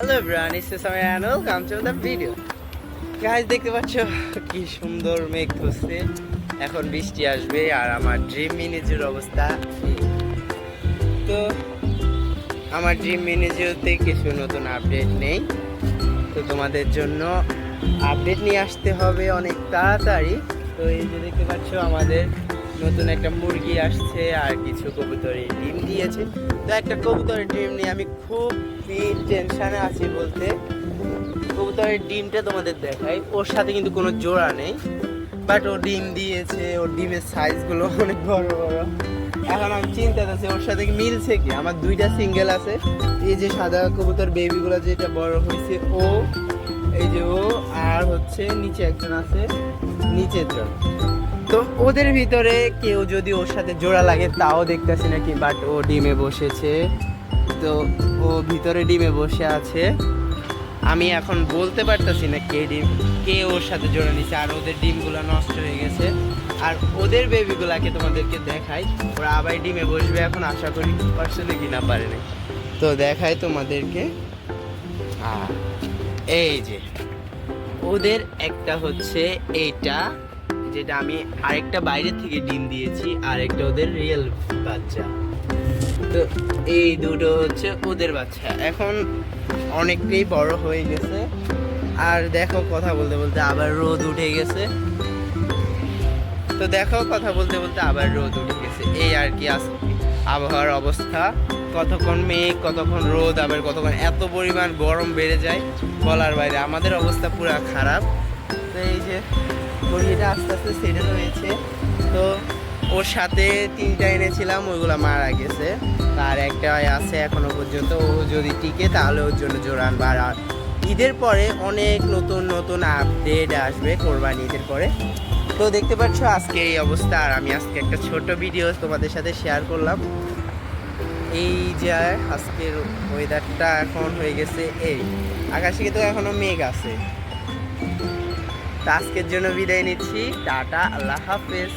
Hello Samiyan welcome to the video guys দেখতে পাচ্ছ? কি সুন্দর মেঘ ধরছে। এখন বৃষ্টি আসবে আর আমার ড্রিম মিনিজের অবস্থা। তো, আমার ড্রিম মিনিজেতে কিছু নতুন আপডেট নেই। তো তোমাদের জন্য আপডেট নিয়ে আসতে হবে অনেক তাড়াতাড়ি। তো এই যে দেখতে পাচ্ছ আমাদের নতুন একটা মুরগি আসছে আর কিছু কবুতরের ডিম দিয়েছে। তো একটা কবুতরের ডিম নিয়ে আমি খুবই টেনশনে আছি বলতে। কবুতরের ডিমটা তোমাদের দেখাই। ওর সাথে কিন্তু কোনো জোড়া নেই বাট ও ডিম দিয়েছে। ওর ডিমের সাইজগুলো অনেক বড় বড়। এখন আমি চিন্তা করছি, ওর সাথে মিলছে কি? আমার দুইটা সিঙ্গেল আছে। এই যে সাদা কবুতর বেবিগুলো যেটা বড় হয়েছে, ও, এই যে ও, আর হচ্ছে নিচে একজন আছে, নিচের জন। তো ওদের ভিতরে কেউ যদি ওর সাথে জোড়া লাগে, তাও দেখতেছি নাকি বাট ও ডিমে বসেছে। তো ও ভিতরে ডিমে বসে আছে। আমি এখন বলতে পারতাছি না কে ডিম, কে ওর সাথে জোড়া নিছে, আর ওদের ডিমগুলো নষ্ট হয়ে গেছে। আর ওদের বেবিগুলাকে তোমাদেরকে দেখাই, ওরা আবার ডিমে বসবে এখন, আশা করি পারছে কি না পারে না তো দেখাই তোমাদেরকে। এই যে, ওদের একটা হচ্ছে এইটা যেটা আমি আরেকটা বাইরে থেকে ডিম দিয়েছি আর একটা ওদের রিয়েল বাচ্চা। তো এই দুটো হচ্ছে ওদের বাচ্চা। এখন অনেকটাই বড় হয়ে গেছে। আর দেখো কথা বলতে বলতে আবার রোদ উঠে গেছে। তো দেখো কথা বলতে বলতে আবার রোদ উঠে গেছে। এই আর কি আবহাওয়ার অবস্থা। কতক্ষণ মেঘ, কতক্ষণ রোদ, আবার কতক্ষণ এত পরিমাণ গরম বেড়ে যায়, বলার বাইরে। আমাদের অবস্থা পুরো খারাপ। তো এই যে মুরগিটা আস্তে আস্তে সেটেল হয়েছে তো ওর সাথে তিনটা এনেছিলাম, ওইগুলো মারা গেছে। তার একটা আছে এখনও পর্যন্ত, ও যদি টিকে তাহলে ওর জন্য জোরান বার ঈদের পরে অনেক নতুন নতুন আপডেট আসবে কোরবানি ঈদের পরে। তো দেখতে পাচ্ছ আজকে এই অবস্থা। আর আমি আজকে একটা ছোট ভিডিও তোমাদের সাথে শেয়ার করলাম। এই যে আজকের ওয়েদারটা এখন হয়ে গেছে, এই। আকাশে কিন্তু এখনও মেঘ আছে। আজকের জন্য বিদায় নিচ্ছি। টাটা আল্লাহ হাফেজ।